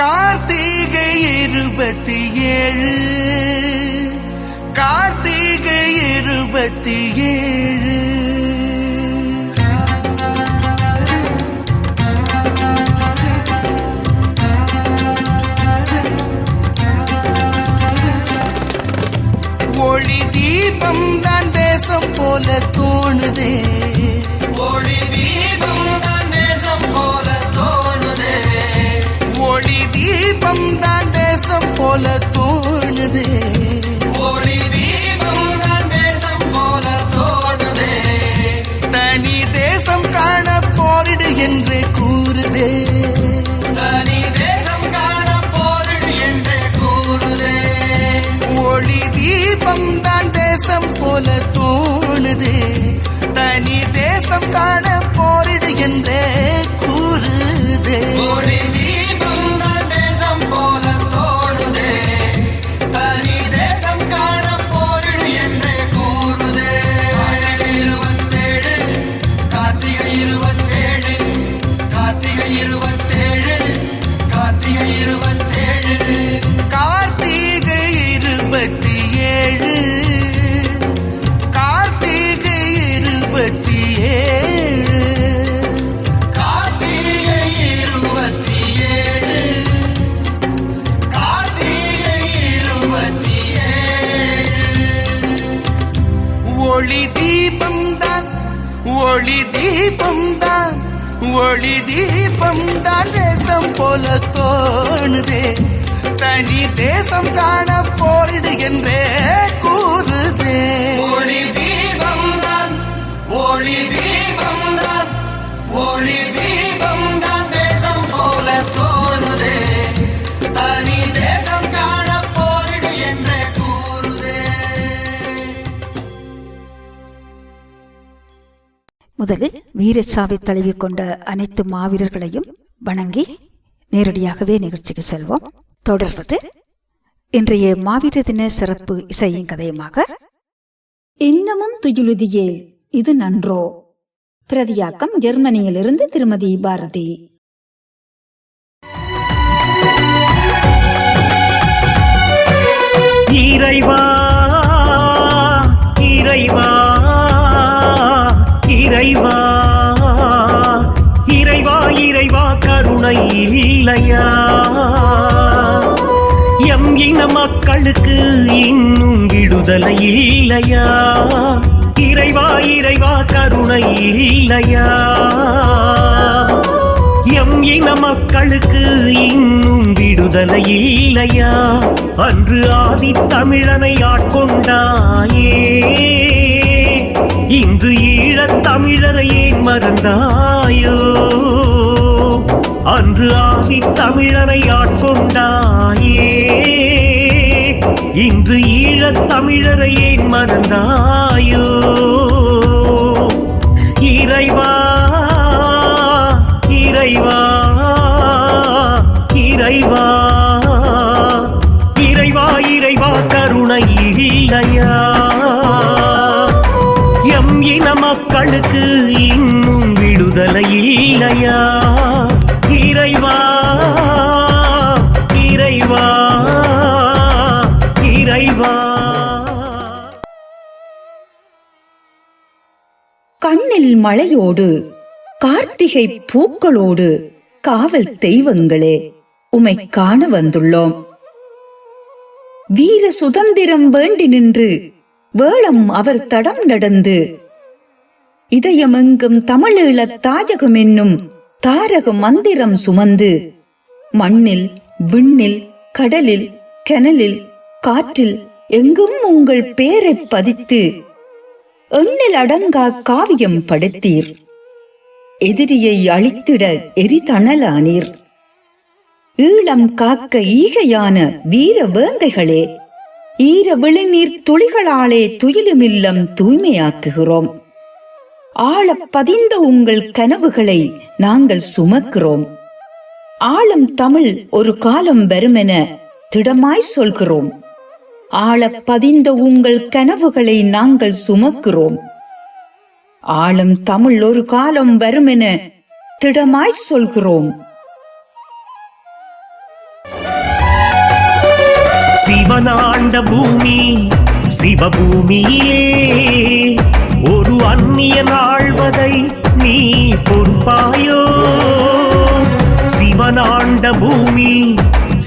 கார்த்திகை இருபத்தி ஏழு. கார்த்திகை இருபத்தி ஏழு. ஒளி தீபம் தான் தேசம் போல தோணுதே. ஒளி தீபம் தான் தேசம் போல தோணுதே. ஒளி தீபம் தான் தேசம் போல தோணுதே. தனி தேசம் காண போரிடு என்று கூறுதே. தனி தேசம் காண போரிடு என்றே கூறுதே. ஒளி தீபம் தான் தேசம் போல தோணுதே. தனி தேசம் காண போரிடு என்றே கூறுதே. தீபம்தான் ஒளி தீபம்தான் ஒளி தீபம்தான் தேசம் போல தோணுதே தனி தேசம் காண போரிடு என்றே கூறுதே. ஒளி தீபம்தான் ஒளி தீபம் முதலில் வீரச்சாவை தழுவி கொண்ட அனைத்து மாவீரர்களையும் வணங்கி நேரடியாகவே நிகழ்ச்சிக்கு செல்வோம். தொடர்வது இன்றைய மாவீர தின சிறப்பு இசையின் கதையுமாக இன்னமும் துயிலுதியேல் இது நன்றோ? பிரதியாக்கம் ஜெர்மனியிலிருந்து திருமதி பாரதி. இறைவா இறைவா இல்லையா? எம் இன மக்களுக்கு இன்னும் விடுதலை இல்லையா? இறைவா இறைவா கருணை இல்லையா? எம் இன மக்களுக்கு இன்னும் விடுதலை இல்லையா? அன்று ஆதி தமிழனை ஆட்கொண்டாயே. இன்று ஈழத் தமிழரை ஏன் மறந்தாயோ? அன்று ஆதி தமிழரை ஆட்கொண்டாயே. இன்று ஈழத் தமிழரை ஏன் மறந்தாயோ? இறைவா கண்ணில் மழையோடு கார்த்திகை பூக்களோடு காவல் தெய்வங்களே உமை காண வந்துள்ளோம். வீர சுதந்திரம் வேண்டி நின்று வேளம் அவர் தடம் நடந்து இதயமெங்கும் தமிழீழத் தாயகம் என்னும் தாரக மந்திரம் சுமந்து மண்ணில் விண்ணில் கடலில் கெனலில் காற்றில் எங்கும் உங்கள் பேரைப் பதித்து எண்ணில் அடங்கா காவியம் படுத்தீர். எதிரியை அழித்திட எரிதணலானீர். ஈழம் காக்க ஈகையான வீர வேங்கைகளே ஈர விழுநீர் துளிகளாலே துயிலுமில்லம் தூய்மையாக்குகிறோம். ஆழப் பதிந்த உங்கள் கனவுகளை நாங்கள் சுமக்கிறோம். ஆழம் தமிழ் ஒரு காலம் வருமென திடமாய் சொல்கிறோம். ஆழ பதிந்த உங்கள் கனவுகளை நாங்கள் சுமக்கிறோம். ஆளும் தமிழ் ஒரு காலம் வருமென திடமாய் சொல்கிறோம். சிவனாண்ட பூமி சிவபூமியே ஒரு அந்நியன் ஆழ்வதை நீ பொறுப்பாயோ? சிவனாண்ட பூமி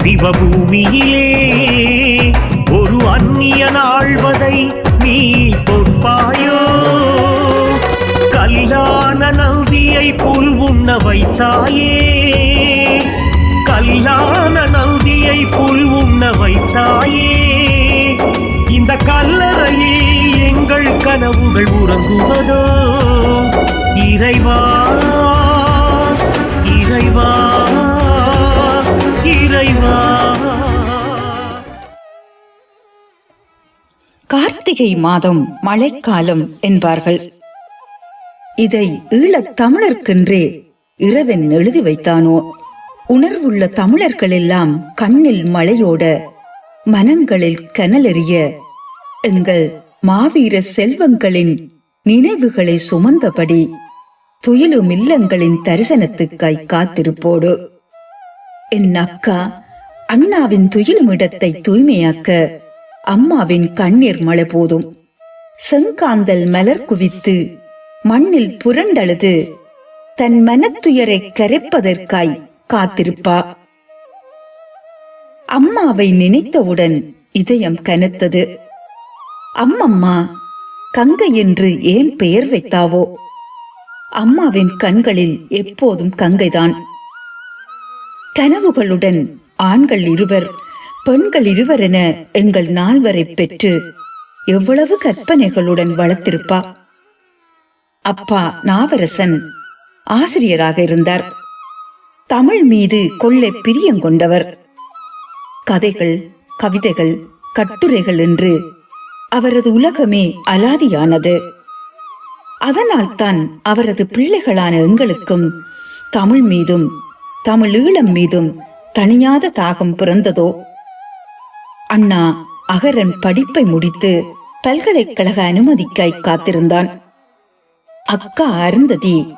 சிவபூமியே ஒரு அந்நியன் ஆழ்வதை நீ பொறுப்பாயோ கல்லான நந்தியை புல் உண்ண வைத்தாயே? கல்லான நந்தியை புல் உண்ண வைத்தாயே? இந்த கல்லறையில் எங்கள் கனவுகள் உறங்குவதோ? இறைவா மாளிகை மாதம் மழைக்காலம் என்பார்கள். இதை ஈழத் தமிழர்க்கென்றே இரவன் எழுதி வைத்தானோ? உணர்வுள்ள தமிழர்கள் எல்லாம் கண்ணில் மழையோட மனங்களில் கனலெறிய எங்கள் மாவீர செல்வங்களின் நினைவுகளை சுமந்தபடி துயிலும் இல்லங்களின் தரிசனத்துக்காய் காத்திருப்போடு. என் அக்கா அண்ணாவின் துயிலும் இடத்தை தூய்மையாக்க அம்மாவின் கண்ணீர் மழை போதும். செங்காந்தல் மலர் குவித்து மண்ணில் புரண்டழுது தன் மனத்துயரை கரைப்பதற்காய் காத்திருப்பா. அம்மாவை நினைத்தவுடன் இதயம் கனத்தது. அம்மம்மா கங்கை என்று ஏன் பெயர் வைத்தாவோ? அம்மாவின் கண்களில் எப்போதும் கங்கைதான். கனவுகளுடன் ஆண்கள் இருவர் பெண்கள் இருவரென எங்கள் நால்வரை பெற்று எவ்வளவு கற்பனைகளுடன் வளர்த்திருப்பா? அப்பா நாவரசன் ஆசிரியராக இருந்தார். தமிழ் மீது கொள்ளை பிரியங்கொண்டவர் கதைகள் கவிதைகள் கட்டுரைகள் என்று அவரது உலகமே அலாதியானது. அதனால்தான் அவரது பிள்ளைகளான எங்களுக்கும் தமிழ் மீதும் தமிழ் ஈழம் மீதும் தனியாத தாகம் பிறந்ததோ? அண்ணா அகரன் படிப்பை முடித்து பல்கலைக்கழக அனுமதிக்காய் காத்திருந்தான். அக்கா அருந்ததி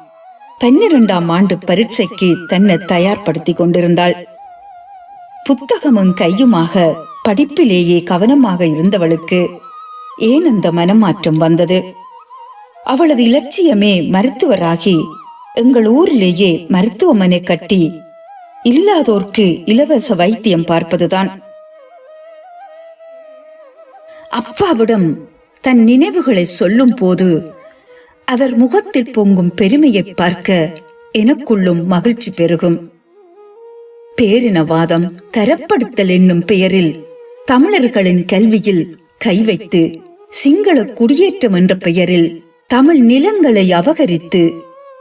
பன்னிரண்டாம் ஆண்டு பரீட்சைக்கு தன்னை தயார்படுத்திக் கொண்டிருந்தாள். புத்தகமும் கையுமாக படிப்பிலேயே கவனமாக இருந்தவளுக்கு ஏன் அந்த மனமாற்றம் வந்தது? அவளது இலட்சியமே மருத்துவராகி எங்கள் ஊரிலேயே மருத்துவமனை கட்டி இல்லாதோர்க்கு இலவச வைத்தியம் பார்ப்பதுதான். அப்பாவிடம் தன் நினைவுகளை சொல்லும் போது அவர் முகத்தில் பொங்கும் பெருமையை பார்க்க எனக்குள்ளும் மகிழ்ச்சி பெருகும். பேரினவாதம் தரப்படுத்தல் என்னும் பெயரில் தமிழர்களின் கல்வியில் கை வைத்து சிங்கள குடியேற்றம் என்ற பெயரில் தமிழ் நிலங்களை அபகரித்து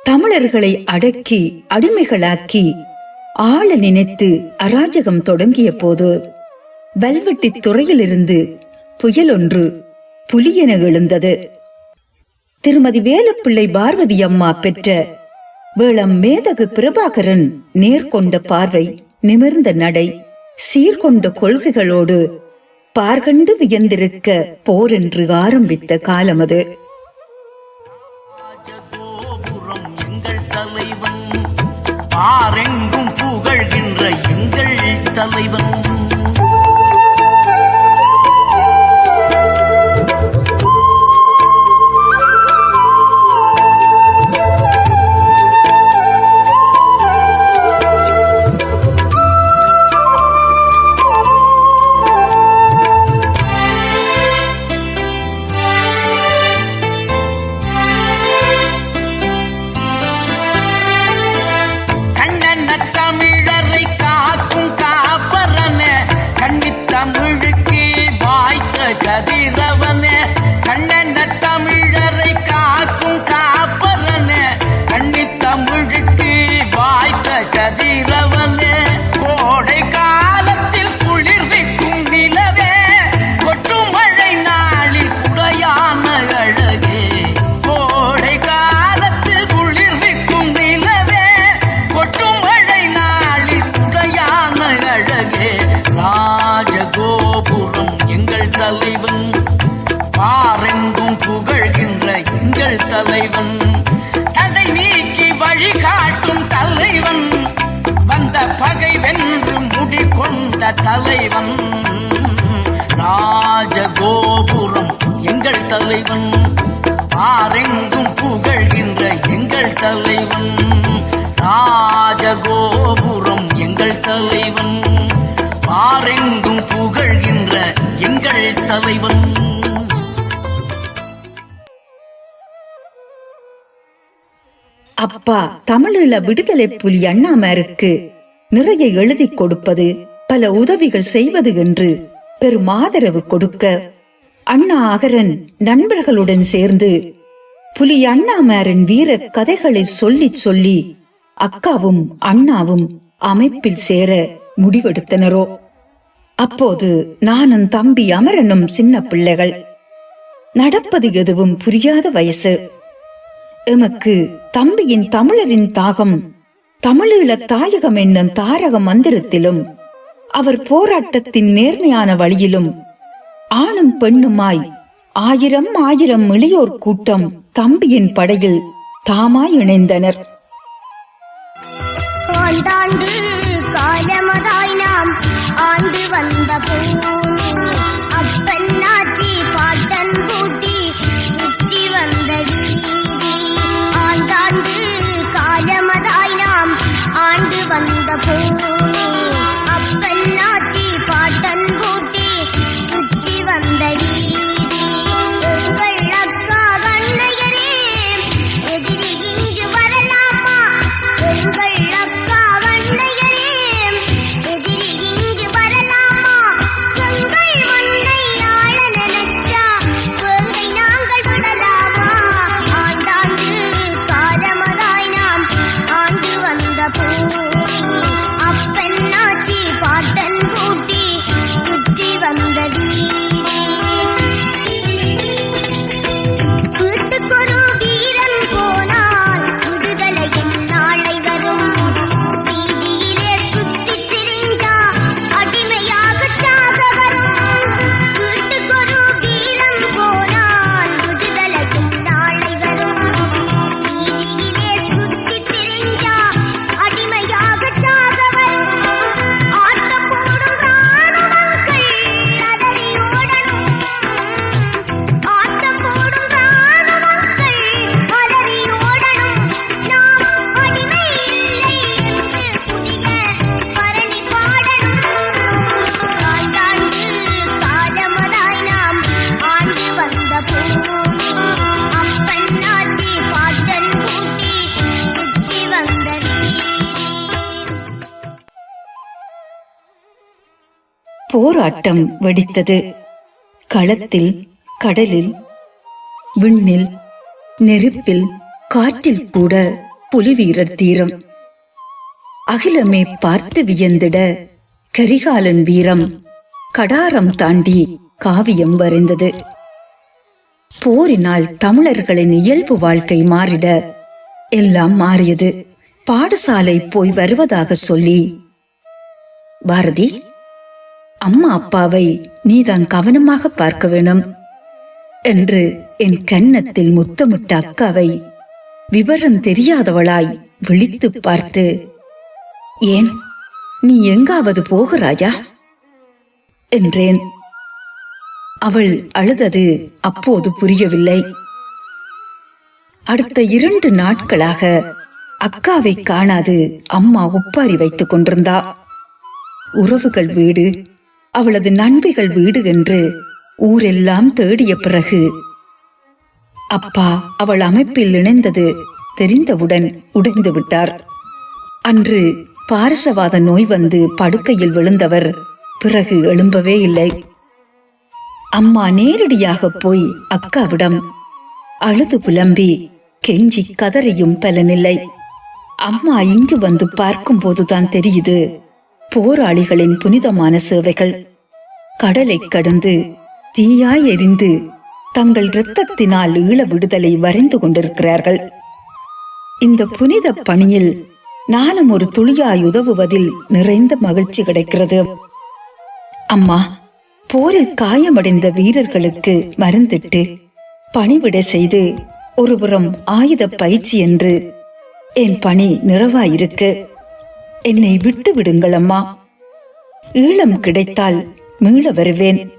தமிழர்களை அடக்கி அடிமைகளாக்கி ஆள நினைத்து அராஜகம் தொடங்கிய போது வல்வெட்டி துறையிலிருந்து புயல் ஒன்று புலியென எழுந்தது. திருமதி வேலுப்பிள்ளை பார்வதி அம்மா பெற்ற வேளம் மேதகு பிரபாகரன் நேர்கொண்ட பார்வை நிமிர்ந்த நடை சீர்கொண்ட கொள்கைகளோடு பார்கண்டு வியந்திருக்க போர் என்று ஆரம்பித்த காலம் அது. தலைவன். தலைவன் ராஜகோபுரம் எங்கள் தலைவன். பாரெங்கும் புகழ்கின்ற எங்கள் தலைவன். அப்பா தமிழீழ விடுதலை புலி அண்ணாமருக்கு நிறைய எழுதி கொடுப்பது பல உதவிகள் செய்வது என்று பெரும் ஆதரவு கொடுக்க அண்ணா அகரன் நண்பர்களுடன் சேர்ந்து புலி அண்ணாமாரின் வீர கதைகளை சொல்லி சொல்லி அக்காவும் அண்ணாவும் அமைப்பில் சேர முடிவெடுத்தனரோ? அப்போது நானும் தம்பி அமரனும் சின்ன பிள்ளைகள். நடப்பது எதுவும் புரியாத வயசு. எமக்கு தம்பியின் தமிழரின் தாகம் தமிழீழ தாயகம் என்னும் தாரக மந்திரத்திலும் அவர் போராட்டத்தின் நேர்மையான வழியிலும் ஆணும் பெண்ணுமாய் ஆயிரம் ஆயிரம் இளையோர் கூட்டம் தம்பியின் படையில் தாமாய் இணைந்தனர். ஆண்டாண்டு காலமதாய் நாம் ஆண்டு வந்த பூமி போராட்டம் வெடித்தது. களத்தில் கடலில் விண்ணில் நெருப்பில் காற்றில் கூட புலிவீரர் தீரம். அகிலமே பார்த்து வியந்திட கரிகாலன் வீரம் கடாரம் தாண்டி காவியம் வரைந்தது. போரினால் தமிழர்களின் இயல்பு வாழ்க்கை மாறிட எல்லாம் மாறியது. பாடசாலை போய் வருவதாக சொல்லி பாரதி அம்மா அப்பாவை நீதான் கவனமாக பார்க்க வேணும் என்று என் கன்னத்தில் முத்தமிட்ட அக்காவை விவரம் தெரியாதவளாய் விழித்து பார்த்து ஏன்? நீ எங்காவது போகிறாயா? என்றேன். அவள் அழுதது அப்போது புரியவில்லை. அடுத்த இரண்டு நாட்களாக அக்காவை காணாது அம்மா ஒப்பாரி வைத்துக் கொண்டிருந்தா. உறவுகள் வீடு அவளது நண்பிகள் வீடு என்று ஊரெல்லாம் தேடிய பிறகு அப்பா அவள் அமைப்பில் இணைந்தது தெரிந்தவுடன் உடைந்து விட்டார். அன்று பாரசவாத நோய் வந்து படுக்கையில் விழுந்தவர் பிறகு எழும்பவே இல்லை. அம்மா நேரடியாக போய் அக்காவிடம் அழுது புலம்பி கெஞ்சி கதறியும் பலனில்லை. அம்மா இங்கு வந்து பார்க்கும்போதுதான் தெரியுது போராளிகளின் புனிதமான சேவைகள். கடலை கடந்து தீயாய் எரிந்து தங்கள் இரத்தத்தினால் ஈழ விடுதலை வரைந்து கொண்டிருக்கிறார்கள். இந்த புனித பணியில் நானும் ஒரு துளியாய் உதவுவதில் நிறைந்த மகிழ்ச்சி கிடைக்கிறது. அம்மா போரில் காயமடைந்த வீரர்களுக்கு மருந்திட்டு பணிவிட செய்து ஒருபுறம் ஆயுத பயிற்சி என்று என் பணி நிறைவாயிருக்கு. என்னை விட்டு விடுங்கள் அம்மா. ஈழம் கிடைத்தால் மீள வருவேன்.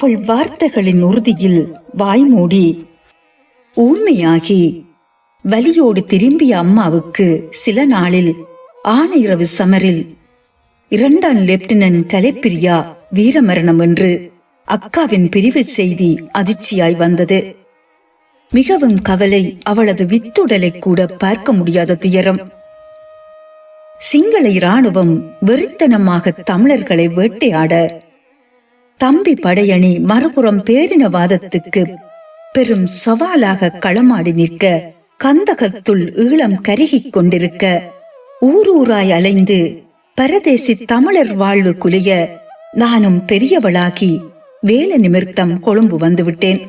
அவள் வார்த்தைகளின் உறுதியில் வாய்மூடி ஊமையாகி வலியோடு திரும்பிய அம்மாவுக்கு சில நாளில் ஆனையிரவு சமரில் இரண்டாம் லெப்டினன்ட் கலைப்பிரியா வீரமரணம் என்று அக்காவின் பிரிவு செய்தி அதிர்ச்சியாய் வந்தது. மிகவும் கவலை அவளது வித்துடலை கூட பார்க்க முடியாத துயரம். சிங்கள இராணுவம் வெறித்தனமாக தமிழர்களை வேட்டையாட தம்பி படையணி மறுபுறம் பேரினவாதத்துக்கு பெரும் சவாலாக களமாடி நிற்க கந்தகத்துள் ஈழம் கருகிக் கொண்டிருக்க ஊரூராய் அலைந்து பரதேசி தமிழர் வாழ்வு குலைய நானும் பெரியவளாகி வேலை நிமிர்த்தம் கொழும்பு வந்துவிட்டேன்.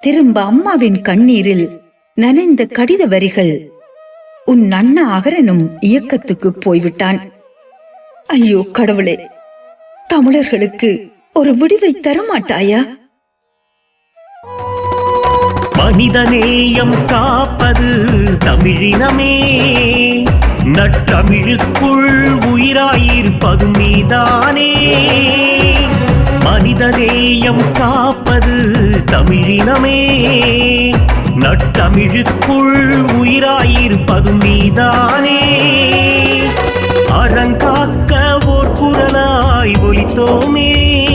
திரும்ப அம்மாவின் கண்ணீரில் நனைந்த கடித வரிகள் உன் அண்ணா அகரனும் இயக்கத்துக்கு போய்விட்டான். ஐயோ கடவுளே தமிழர்களுக்கு ஒரு விடிவை தரமாட்டாயா? மனிதநேயம் காப்பது தமிழினமே. நட்டமிழுக்குள் உயிராயிருப்பது நீதானே மனிதநேயம் காப்பது தமிழினமே. நட்டமிழுக்குள் உயிராயிருப்பது நீதானே அறங்காக்க ஓர் குரலாய் ஒலித்தோமே.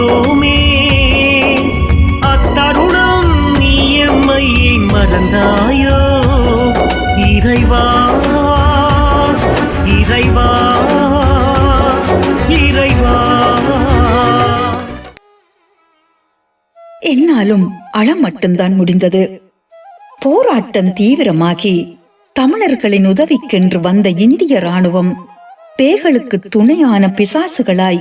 குரலாய் அத்தருணம் நீ எம்மை மறந்தாயோ? இறைவா இறைவா இறைவா. என்னாலும் அளம் மட்டும்தான் முடிந்தது. போராட்டம் தீவிரமாகி தமிழர்களின் உதவிக்கென்று வந்த இந்திய ராணுவம் பேகளுக்கு துணையான பிசாசுகளாய்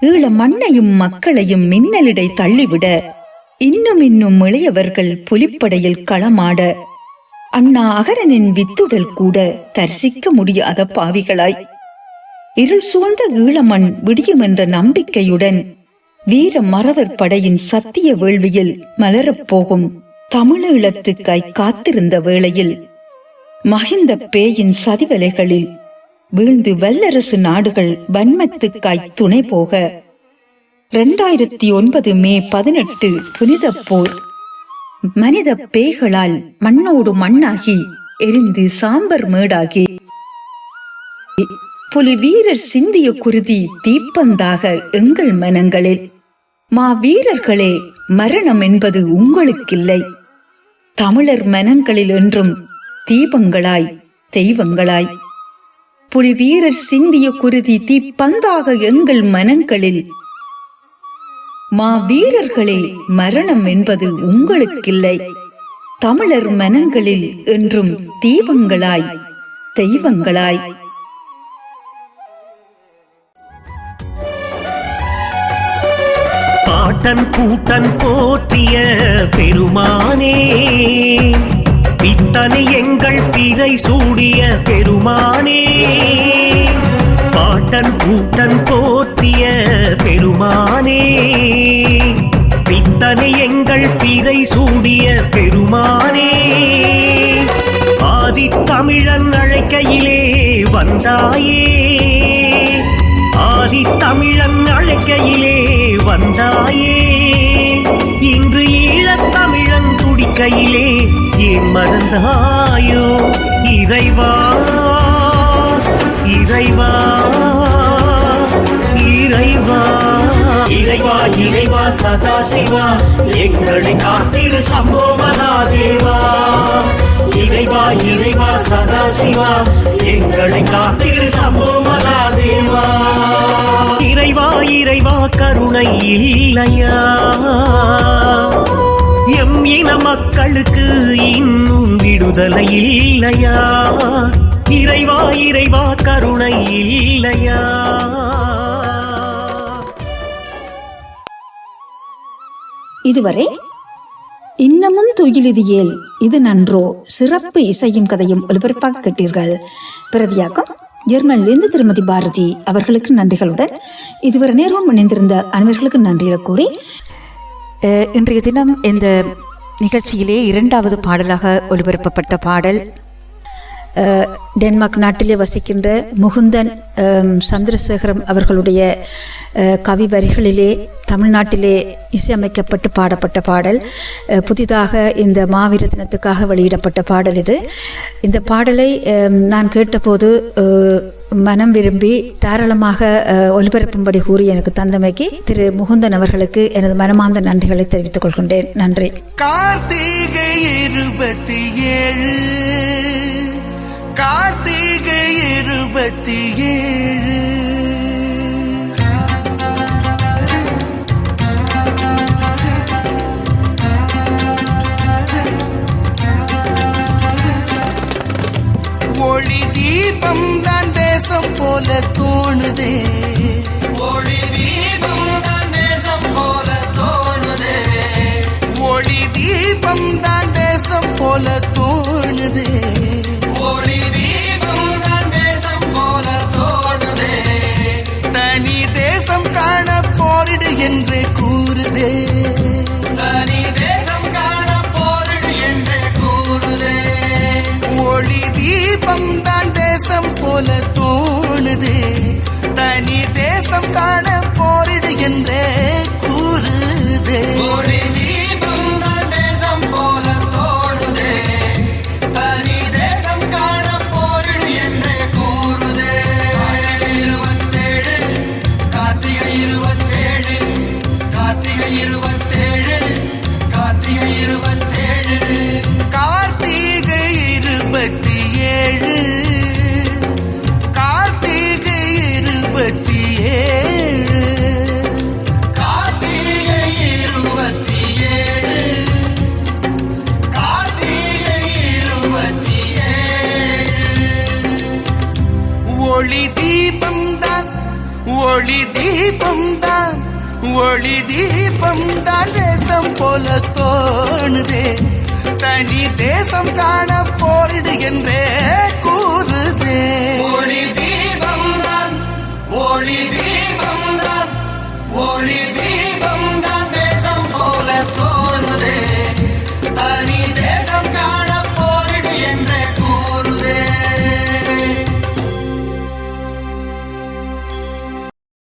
ஈழ மண்ணையும் மக்களையும் மின்னலிடை தள்ளிவிட இன்னும் இன்னும் இளையவர்கள் புலிப்படையில் களமாட அண்ணா அகரனின் வித்துடல் கூட தரிசிக்க முடியாத பாவிகளாய். இருள் சூழ்ந்த ஈழமண் விடியும் என்ற நம்பிக்கையுடன் வீர மறவர் படையின் சத்திய வேள்வியில் மலரப் போகும் தமிழீழத்துக்காய் காத்திருந்த வேளையில் மகிந்த பேயின் சதிவலைகளில் வீழ்ந்து வல்லரசு நாடுகள் வன்மத்துக்காய் துணை போக இரண்டாயிரத்தி ஒன்பது மே பதினெட்டு புனித போர். மனித பேய்களால் மண்ணோடு மண்ணாகி எரிந்து சாம்பர் மேடாகி. புலி வீரர் சிந்திய குருதி தீப்பந்தாக எங்கள் மனங்களில். மா வீரர்களே மரணம் என்பது உங்களுக்கில்லை. தமிழர் மனங்களில் என்றும் தீபங்களாய் தெய்வங்களாய் புலி வீரர் சிந்திய குருதி தீப்பந்தாக எங்கள் மனங்களில். மா வீரர்களே மரணம் என்பது உங்களுக்கில்லை. தமிழர் மனங்களில் என்றும் தீபங்களாய் தெய்வங்களாய். பாட்டன் கூட்டன் போற்றிய பெருமானே இத்தனை எங்கள் பிறை சூடிய பெருமானே. பாட்டன் கூட்டன் போற்றிய பெருமானே. பித்தனை எங்கள் பிறை சூடிய பெருமானே. ஆதித்தமிழன் அழைக்கையிலே வந்தாயே. ஆதித்தமிழன் அழைக்கையிலே வந்தாயே. இன்று துடிக்கையிலே ஏன் மறந்தாயோ? இறைவா இறைவா இறைவா. இறைவா இறைவா சதாசிவா எங்களை காத்திடு சம்போ மகாதேவா. இறைவா இறைவா சதாசிவா எங்களை காத்திடு சம்போ மகாதேவா. இறைவா இறைவா கருணை இல்லையா? எம் இன மக்களுக்கு இன்னும் விடுதலை இல்லையா? இறைவா இறைவா கருணை இல்லையா? இதுவரை இன்னமும் துயிலுதியேல் இது நன்றோ சிறப்பு இசையும் கதையும் ஒலிபரப்பாக கேட்டீர்கள். பிரதியாக்கம் ஜெர்மனிலிருந்து திருமதி பாரதி அவர்களுக்கு நன்றிகளுடன் இதுவரை நேரம் இணைந்திருந்த அனைவர்களுக்கு நன்றிகளை கூறி இன்றைய தினம் இந்த நிகழ்ச்சியிலே இரண்டாவது பாடலாக ஒலிபரப்பப்பட்ட பாடல் டென்மார்க் நாட்டிலே வசிக்கின்ற முகுந்தன் சந்திரசேகரம் அவர்களுடைய கவி வரிகளிலே தமிழ்நாட்டிலே இசையமைக்கப்பட்டு பாடப்பட்ட பாடல் புதிதாக இந்த மாவீர தினத்துக்காக வெளியிடப்பட்ட பாடல் இது. இந்த பாடலை நான் கேட்டபோது மனம் விரும்பி தாராளமாக ஒலிபரப்பும்படி கூறி எனக்கு தந்தமைக்கு திரு முகுந்தன் அவர்களுக்கு எனது மனமார்ந்த நன்றிகளை தெரிவித்துக் கொள்கின்றேன். நன்றி. கார்த்திகை இருபத்தி ஏழு. கார்த்திகை இருபத்தி ஏழு. ஒளி தீபம் தான் தேசம் போல தோணுதே. ஒளி தீபம் தான் தேசம் போல தோணுதே. ஒளி தீபம் தான் தேசம் போல தோணுதே. ஒளி தீபம் தான் தேசம் போல தோணுதே. தனி தேசம் காண போரிடு என்று கூறுதே. தனி தேசம் காண போரிடு என்று கூறுதே. ஒளி தீபம் தான் தேசம் போல காண போரிடுகின்றே கூறுதே. காண போரிடு